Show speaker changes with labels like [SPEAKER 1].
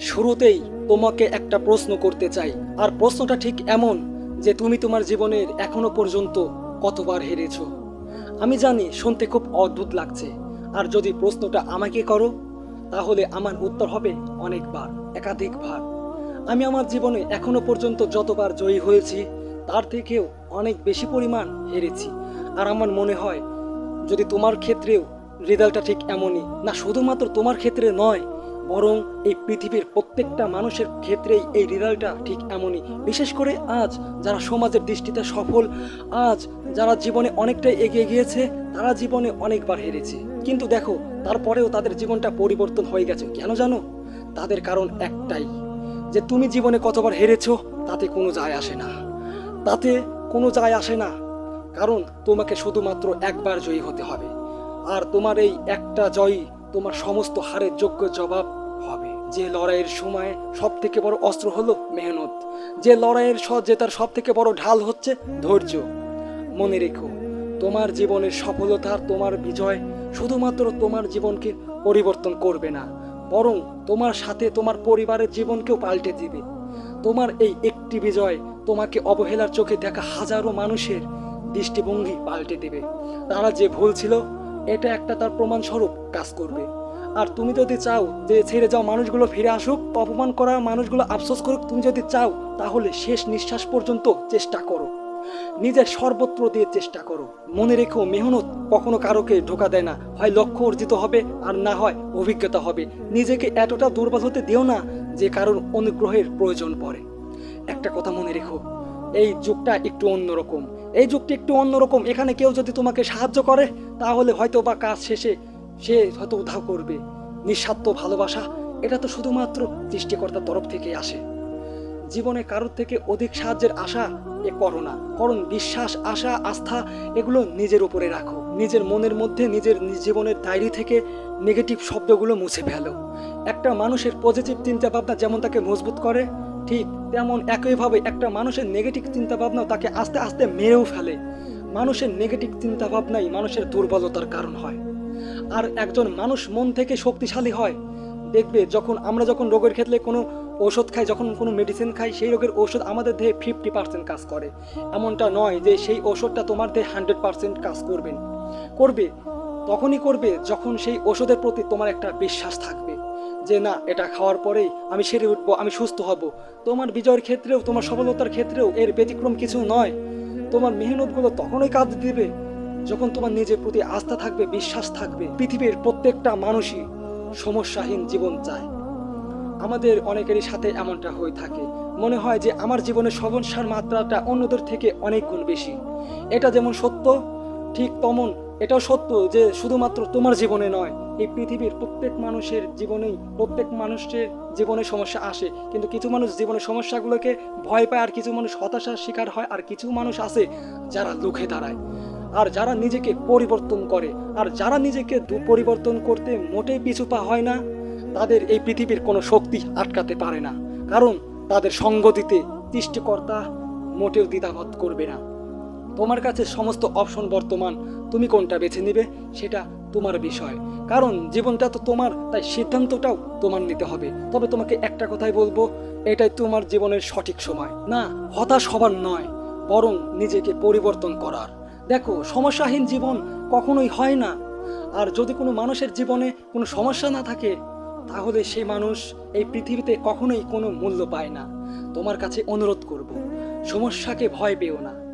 [SPEAKER 1] শুরুতেই তোমাকে একটা প্রশ্ন করতে চাই। আর প্রশ্নটা ঠিক এমন যে তুমি তোমার জীবনের এখনও পর্যন্ত কতবার হেরেছো। আমি জানি শুনতে খুব অদ্ভুত লাগছে। আর যদি প্রশ্নটা আমাকে করো, তাহলে আমার উত্তর হবে অনেকবার, একাধিকবার। আমি আমার জীবনে এখনও পর্যন্ত যতবার জয়ী হয়েছি, তার থেকেও অনেক বেশি পরিমাণ হেরেছি। আর আমার মনে হয়, যদি তোমার ক্ষেত্রেও রেজাল্টটা ঠিক এমনই, না শুধুমাত্র তোমার ক্ষেত্রে নয় বরং এই পৃথিবীর প্রত্যেকটা মানুষের ক্ষেত্রেই এই রেজাল্টটা ঠিক এমনই। বিশেষ করে আজ যারা সমাজের দৃষ্টিতে সফল, আজ যারা জীবনে অনেকটাই এগিয়ে গিয়েছে, তারা জীবনে অনেকবার হেরেছে। কিন্তু দেখো, তারপরেও তাদের জীবনটা পরিবর্তন হয়ে গেছে। কেন জানো? তাদের কারণ একটাই, যে তুমি জীবনে কতবার হেরেছো, তাতে কোনো যায় আসে না। তাতে কোনো যায় আসে না। কারণ তোমাকে শুধুমাত্র একবার জয়ী হতে হবে। আর তোমার এই একটা জয়ই তোমার সমস্ত হারের যোগ্য জবাব হবে। যে লড়াইয়ের সময় সব থেকে বড় অস্ত্র হলো মেহনত। যে লড়াইয়ের স জেতার সব থেকে বড় ঢাল হচ্ছে ধৈর্য। মনে রেখো, তোমার জীবনের সফলতা তোমার বিজয় শুধুমাত্র তোমার জীবনকে পরিবর্তন করবে না, বরং তোমার সাথে তোমার পরিবারের জীবনকেও পাল্টে দিবে। তোমার এই একটি বিজয় তোমাকে অবহেলার চোখে দেখা হাজারো মানুষের দৃষ্টিভঙ্গি পাল্টে দেবে। তারা যে ভুল ছিল এটা একটা তার প্রমাণ স্বরূপ কাজ করবে। আর তুমি যদি চাও যে ছেড়ে যাও মানুষগুলো ফিরে আসুক, অপমান করা মানুষগুলো আফসোস করুক, তুমি যদি চাও তাহলে শেষ নিঃশ্বাস পর্যন্ত চেষ্টা করো। নিজের সর্বত্র দিয়ে চেষ্টা করো। মনে রেখো, মেহনত কখনো কারোকে ঢোকা দেয় না। হয় লক্ষ্য অর্জিত হবে আর না হয় অভিজ্ঞতা হবে। নিজেকে এতটা দুর্বল হতে দিও না যে কারোর অনুগ্রহের প্রয়োজন পড়ে। একটা কথা মনে রেখো। এই যুগটা একটু অন্যরকম। এই যুগটি একটু অন্যরকম। এখানে কেউ যদি তোমাকে সাহায্য করে, তাহলে হয়তো বা কাজ শেষে সে হয়তো উধাও করবে। নিঃস্বার্থ ভালোবাসা, এটা তো শুধুমাত্র সৃষ্টিকর্তার তরফ থেকে আসে। জীবনে কারোর থেকে অধিক সাহায্যের আশা এ করো না। কারণ বিশ্বাস, আশা, আস্থা, এগুলো নিজের উপরে রাখো। নিজের মনের মধ্যে নিজের নিজ জীবনের ডায়েরি থেকে নেগেটিভ শব্দগুলো মুছে ফেলো। একটা মানুষের পজিটিভ চিন্তা ভাবনা যেমন তাকে মজবুত করে ঠিক তেমন একইভাবে একটা মানুষের নেগেটিভ চিন্তা ভাবনাও তাকে আস্তে আস্তে মেরেও ফেলে। মানুষের নেগেটিভ চিন্তা ভাবনাই মানুষের দুর্বলতার কারণ হয়। আর একজন মানুষ মন থেকে শক্তিশালী হয়, দেখবে যখন আমরা যখন রোগের ক্ষেত্রে কোনো ওষুধ খাই, যখন কোনো মেডিসিন খাই, সেই রোগের ওষুধ আমাদের দেহে ফিফটি পার্সেন্ট কাজ করে। এমনটা নয় যে সেই ওষুধটা তোমার দেহে হান্ড্রেড পার্সেন্ট কাজ করবেন করবে, তখনই করবে যখন সেই ওষুধের প্রতি তোমার একটা বিশ্বাস থাকবে। যে না, এটা খাওয়ার পরেই আমি সেরে উঠবো, আমি সুস্থ হব। তোমার বিজয়ের ক্ষেত্রেও, তোমার সফলতার ক্ষেত্রেও এর ব্যতিক্রম কিছু নয়। তোমার মেহনতগুলো তখনই কাজ দিবে, যখন তোমার নিজের প্রতি আস্থা থাকবে, বিশ্বাস থাকবে। পৃথিবীর প্রত্যেকটা মানুষই সমস্যাহীন জীবন চায়। আমাদের অনেকেরই সাথে এমনটা হয়ে থাকে। মনে হয় যে আমার জীবনে সমস্যার মাত্রাটা অন্যদের থেকে অনেক গুণ বেশি। এটা যেমন সত্য, ঠিক তেমন এটাও সত্য যে শুধুমাত্র তোমার জীবনে নয়, এই পৃথিবীর প্রত্যেক মানুষের জীবনেই, প্রত্যেক মানুষের জীবনে সমস্যা আসে। কিন্তু কিছু মানুষ জীবনের সমস্যাগুলোকে ভয় পায়, আর কিছু মানুষ হতাশার শিকার হয়, আর কিছু মানুষ আছে যারা লুখে দাঁড়ায়। আর যারা নিজেকে পরিবর্তন করে, আর যারা নিজেকে পরিবর্তন করতে মোটেই পিছু পা হয় না, তাদের এই পৃথিবীর কোনো শক্তি আটকাতে পারে না। কারণ তাদের সঙ্গ দিতে সৃষ্টিকর্তা মোটেও দ্বিধাবোধ করবে না। তোমার কাছে সমস্ত অপশন বর্তমান, তুমি কোনটা বেছে নিবে সেটা তোমার বিষয়। কারণ জীবনটা তো তোমার, তাই সিদ্ধান্তটাও তোমার নিতে হবে। তবে তোমাকে একটা কথাই বলব, এটাই তোমার জীবনের সঠিক সময়। না, হতাশ হবার নয়, বরং নিজেকে পরিবর্তন করার। দেখো, সমস্যাহীন জীবন কখনোই হয় না। আর যদি কোনো মানুষের জীবনে কোনো সমস্যা না থাকে, তাহলে সেই মানুষ এই পৃথিবীতে কখনোই কোনো মূল্য পায় না। তোমার কাছে অনুরোধ করব, সমস্যাকে ভয় পেও না।